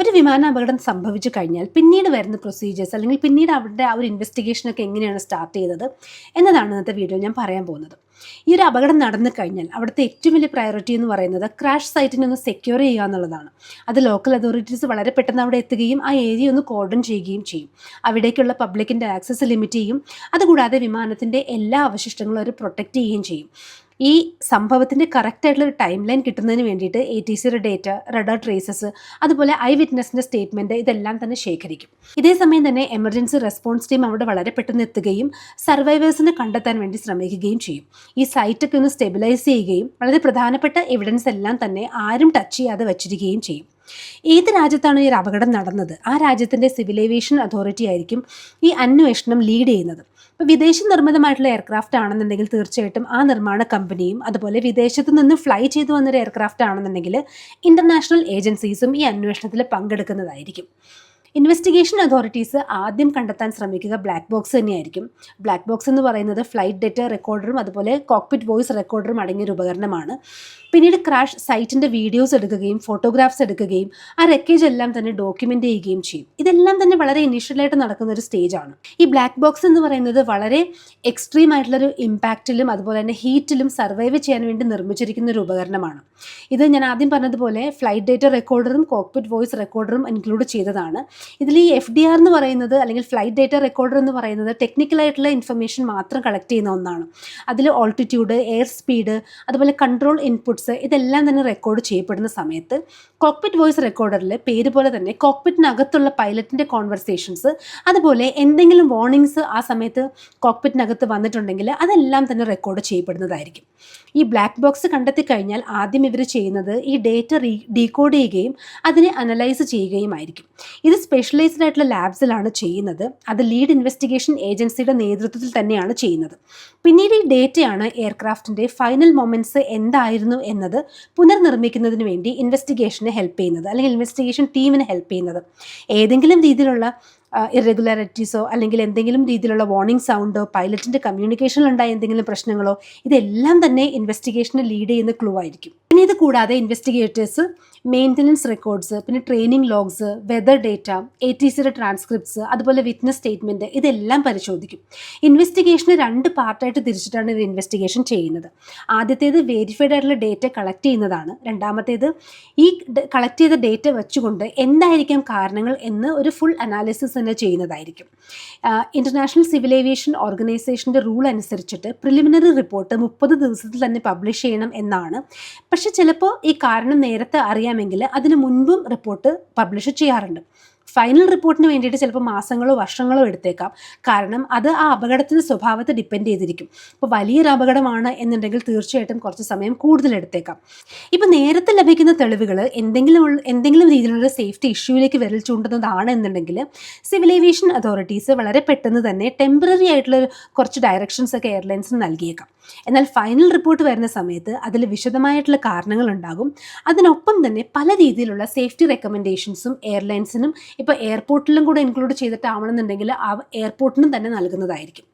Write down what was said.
ഒരു വിമാന അപകടം സംഭവിച്ചു കഴിഞ്ഞാൽ പിന്നീട് വരുന്ന പ്രൊസീജിയേഴ്സ് അല്ലെങ്കിൽ പിന്നീട് അവരുടെ ആ ഒരു ഇൻവെസ്റ്റിഗേഷനൊക്കെ എങ്ങനെയാണ് സ്റ്റാർട്ട് ചെയ്തത് എന്നതാണ് ഇന്നത്തെ വീഡിയോ ഞാൻ പറയാൻ പോകുന്നത്. ഈ ഒരു അപകടം നടന്നു കഴിഞ്ഞാൽ അവിടുത്തെ ഏറ്റവും വലിയ പ്രയോറിറ്റി എന്ന് പറയുന്നത് ക്രാഷ് സൈറ്റിനെ ഒന്ന് സെക്യൂർ ചെയ്യുക എന്നുള്ളതാണ്. അത് ലോക്കൽ അതോറിറ്റീസ് വളരെ പെട്ടെന്ന് അവിടെ എത്തുകയും ആ ഏരിയ ഒന്ന് കോർഡൺ ചെയ്യുകയും ചെയ്യും. അവിടേക്കുള്ള പബ്ലിക്കിന്റെ ആക്സസ് ലിമിറ്റ് ചെയ്യും. അതുകൂടാതെ വിമാനത്തിന്റെ എല്ലാ അവശിഷ്ടങ്ങളും അവർ പ്രൊട്ടക്റ്റ് ചെയ്യുകയും ചെയ്യും. ഈ സംഭവത്തിന്റെ കറക്റ്റ് ആയിട്ടുള്ള ഒരു ടൈം ലൈൻ കിട്ടുന്നതിന് വേണ്ടിയിട്ട് എ ടി സിയുടെ ഡേറ്റ റഡാർ ട്രേസസ് അതുപോലെ ഐ വിറ്റ്നസിന്റെ സ്റ്റേറ്റ്മെന്റ് ഇതെല്ലാം തന്നെ ശേഖരിക്കും. ഇതേ സമയം തന്നെ എമർജൻസി റെസ്പോൺസ് ടീം അവിടെ വളരെ പെട്ടെന്ന് എത്തുകയും സർവൈവേഴ്സിനെ കണ്ടെത്താൻ വേണ്ടി ശ്രമിക്കുകയും ചെയ്യും. ഈ സൈറ്റൊക്കെ ഒന്ന് സ്റ്റെബിലൈസ് ചെയ്യുകയും വളരെ പ്രധാനപ്പെട്ട എവിഡൻസ് എല്ലാം തന്നെ ആരും ടച്ച് ചെയ്യാതെ വച്ചിരിക്കുകയും ചെയ്യും. ഏത് രാജ്യത്താണ് ഈ ഒരു അപകടം നടന്നത്? ആ രാജ്യത്തിന്റെ സിവിൽ ഏവിയേഷൻ അതോറിറ്റി ആയിരിക്കും ഈ അന്വേഷണം ലീഡ് ചെയ്യുന്നത്. ഇപ്പോൾ വിദേശ നിർമ്മിതമായിട്ടുള്ള എയർക്രാഫ്റ്റ് ആണെന്നുണ്ടെങ്കിൽ തീർച്ചയായിട്ടും ആ നിർമ്മാണ കമ്പനിയും അതുപോലെ വിദേശത്ത് നിന്ന് ഫ്ലൈ ചെയ്തു വന്നൊരു എയർക്രാഫ്റ്റ് ആണെന്നുണ്ടെങ്കിൽ ഇന്റർനാഷണൽ ഏജൻസീസും ഈ അന്വേഷണത്തിൽ പങ്കെടുക്കുന്നതായിരിക്കും. ഇൻവെസ്റ്റിഗേഷൻ അതോറിറ്റീസ് ആദ്യം കണ്ടെത്താൻ ശ്രമിക്കുക ബ്ലാക്ക് ബോക്സ് തന്നെയായിരിക്കും. ബ്ലാക്ക് ബോക്സ് എന്ന് പറയുന്നത് ഫ്ലൈറ്റ് ഡേറ്റ റെക്കോർഡറും അതുപോലെ കോക്പിറ്റ് വോയിസ് റെക്കോർഡറും അടങ്ങിയ ഒരു ഉപകരണമാണ്. പിന്നീട് ക്രാഷ് സൈറ്റിന്റെ വീഡിയോസ് എടുക്കുകയും ഫോട്ടോഗ്രാഫ്സ് എടുക്കുകയും ആ റെക്കേജ് എല്ലാം തന്നെ ഡോക്യുമെന്റ് ചെയ്യുകയും ചെയ്യും. ഇതെല്ലാം തന്നെ വളരെ ഇനീഷ്യലായിട്ട് നടക്കുന്ന ഒരു സ്റ്റേജാണ് ഈ ബ്ലാക്ക് ബോക്സ് എന്ന് പറയുന്നത് വളരെ എക്സ്ട്രീം ആയിട്ടുള്ളൊരു ഇമ്പാക്റ്റിലും അതുപോലെ തന്നെ ഹീറ്റിലും സർവൈവ് ചെയ്യാൻ വേണ്ടി നിർമ്മിച്ചിരിക്കുന്ന ഒരു ഉപകരണമാണ്. ഇത് ഞാൻ ആദ്യം പറഞ്ഞതുപോലെ ഫ്ലൈറ്റ് ഡേറ്റ റെക്കോർഡറും കോക്പിറ്റ് വോയിസ് റെക്കോർഡറും ഇൻക്ലൂഡ് ചെയ്തതാണ്. ഇതിൽ ഈ എഫ് ഡി ആർ എന്ന് പറയുന്നത് അല്ലെങ്കിൽ ഫ്ലൈറ്റ് ഡേറ്റ റെക്കോർഡർ എന്ന് പറയുന്നത് ടെക്നിക്കലായിട്ടുള്ള ഇൻഫർമേഷൻ മാത്രം കളക്ട് ചെയ്യുന്ന ഒന്നാണ്. അതിൽ ഓൾട്ടിറ്റ്യൂഡ് എയർ സ്പീഡ് അതുപോലെ കൺട്രോൾ ഇൻപുട്സ് ഇതെല്ലാം തന്നെ റെക്കോർഡ് ചെയ്യപ്പെടുന്ന സമയത്ത് കോക്പിറ്റ് വോയിസ് റെക്കോർഡറിൽ പേര് പോലെ തന്നെ കോക്പിറ്റിനകത്തുള്ള പൈലറ്റിന്റെ കോൺവെർസേഷൻസ് അതുപോലെ എന്തെങ്കിലും വാർണിങ്സ് ആ സമയത്ത് കോക്പിറ്റിനകത്ത് വന്നിട്ടുണ്ടെങ്കിൽ അതെല്ലാം തന്നെ റെക്കോർഡ് ചെയ്യപ്പെടുന്നതായിരിക്കും. ഈ ബ്ലാക്ക് ബോക്സ് കണ്ടെത്തി കഴിഞ്ഞാൽ ആദ്യം ഇവർ ചെയ്യുന്നത് ഈ ഡേറ്റ റീ ഡീകോഡ് ചെയ്യുകയും അതിനെ അനലൈസ് ചെയ്യുകയുമായിരിക്കും. ഇത് സ്പെഷ്യലൈസ്ഡ് ആയിട്ടുള്ള ലാബ്സിലാണ് ചെയ്യുന്നത്. അത് ലീഡ് ഇൻവെസ്റ്റിഗേഷൻ ഏജൻസിയുടെ നേതൃത്വത്തിൽ തന്നെയാണ് ചെയ്യുന്നത്. പിന്നീട് ഈ ഡേറ്റയാണ് എയർക്രാഫ്റ്റിന്റെ ഫൈനൽ മൊമെന്റ്സ് എന്തായിരുന്നു എന്നത് പുനർനിർമ്മിക്കുന്നതിന് വേണ്ടി ഇൻവെസ്റ്റിഗേഷനെ ഹെൽപ്പ് ചെയ്യുന്നത്. അല്ലെങ്കിൽ ഇൻവെസ്റ്റിഗേഷൻ ടീമിന് ഹെൽപ്പ് ചെയ്യുന്നത്. ഏതെങ്കിലും രീതിയിലുള്ള ഇറഗുലാരിറ്റീസോ അല്ലെങ്കിൽ എന്തെങ്കിലും രീതിയിലുള്ള വാർണിംഗ് സൗണ്ടോ പൈലറ്റിന്റെ കമ്മ്യൂണിക്കേഷനിൽ ഉണ്ടായ എന്തെങ്കിലും പ്രശ്നങ്ങളോ ഇതെല്ലാം തന്നെ ഇൻവെസ്റ്റിഗേഷനെ ലീഡ് ചെയ്യുന്ന ക്ലൂ ആയിരിക്കും. പിന്നെ ഇത് കൂടാതെ ഇൻവെസ്റ്റിഗേറ്റേഴ്സ് മെയിന്റനൻസ് റെക്കോർഡ്സ് പിന്നെ training logs weather data A T സിയുടെ ട്രാൻസ്ക്രിപ്റ്റ്സ് അതുപോലെ വിറ്റ്നസ് സ്റ്റേറ്റ്മെന്റ് ഇതെല്ലാം പരിശോധിക്കും. ഇൻവെസ്റ്റിഗേഷന് രണ്ട് പാർട്ടായിട്ട് തിരിച്ചിട്ടാണ് ഇത് ഇൻവെസ്റ്റിഗേഷൻ ചെയ്യുന്നത്. ആദ്യത്തേത് വെരിഫൈഡ് ആയിട്ടുള്ള ഡേറ്റ കളക്ട് ചെയ്യുന്നതാണ്. രണ്ടാമത്തേത് ഈ കളക്ട് ചെയ്ത ഡേറ്റ വെച്ചുകൊണ്ട് എന്തായിരിക്കാം കാരണങ്ങൾ എന്ന് ഒരു ഫുൾ അനാലിസിസ് തന്നെ ചെയ്യുന്നതായിരിക്കും. ഇന്റർനാഷണൽ സിവിൽ ഏവിയേഷൻ ഓർഗനൈസേഷന്റെ റൂൾ അനുസരിച്ചിട്ട് പ്രിലിമിനറി റിപ്പോർട്ട് മുപ്പത് ദിവസത്തിൽ തന്നെ പബ്ലിഷ് ചെയ്യണം എന്നാണ്. പക്ഷേ ചിലപ്പോൾ ഈ കാരണം നേരത്തെ അറിയാമെങ്കിൽ അതിന് മുൻപും റിപ്പോർട്ട് പബ്ലിഷ് ചെയ്യാറുണ്ട്. ഫൈനൽ റിപ്പോർട്ടിന് വേണ്ടിയിട്ട് ചിലപ്പോൾ മാസങ്ങളോ വർഷങ്ങളോ എടുത്തേക്കാം. കാരണം അത് ആ അപകടത്തിന്റെ സ്വഭാവത്തെ ഡിപ്പെൻഡ് ചെയ്തിരിക്കും. ഇപ്പോൾ വലിയൊരു അപകടമാണ് എന്നുണ്ടെങ്കിൽ തീർച്ചയായിട്ടും കുറച്ച് സമയം കൂടുതൽ എടുത്തേക്കാം. ഇപ്പോൾ നേരത്തെ ലഭിക്കുന്ന തെളിവുകൾ എന്തെങ്കിലും എന്തെങ്കിലും രീതിയിലുള്ള സേഫ്റ്റി ഇഷ്യൂവിലേക്ക് വിരൽ ചൂണ്ടുന്നതാണ് എന്നുണ്ടെങ്കിൽ സിവിൽ ഏവിയേഷൻ അതോറിറ്റീസ് വളരെ പെട്ടെന്ന് തന്നെ ടെമ്പററി ആയിട്ടുള്ള കുറച്ച് ഡയറക്ഷൻസ് ഒക്കെ എയർലൈൻസിന് നൽകിയേക്കാം. എന്നാൽ ഫൈനൽ റിപ്പോർട്ട് വരുന്ന സമയത്ത് അതിൽ വിശദമായിട്ടുള്ള കാരണങ്ങൾ ഉണ്ടാകും. അതിനൊപ്പം തന്നെ പല രീതിയിലുള്ള സേഫ്റ്റി റെക്കമെൻഡേഷൻസും എയർലൈൻസിനും ഇപ്പോൾ എയർപോർട്ടിലും കൂടെ ഇൻക്ലൂഡ് ചെയ്തിട്ടാവണമെന്നുണ്ടെങ്കിൽ ആ എയർപോർട്ടിനും തന്നെ നൽകുന്നതായിരിക്കും.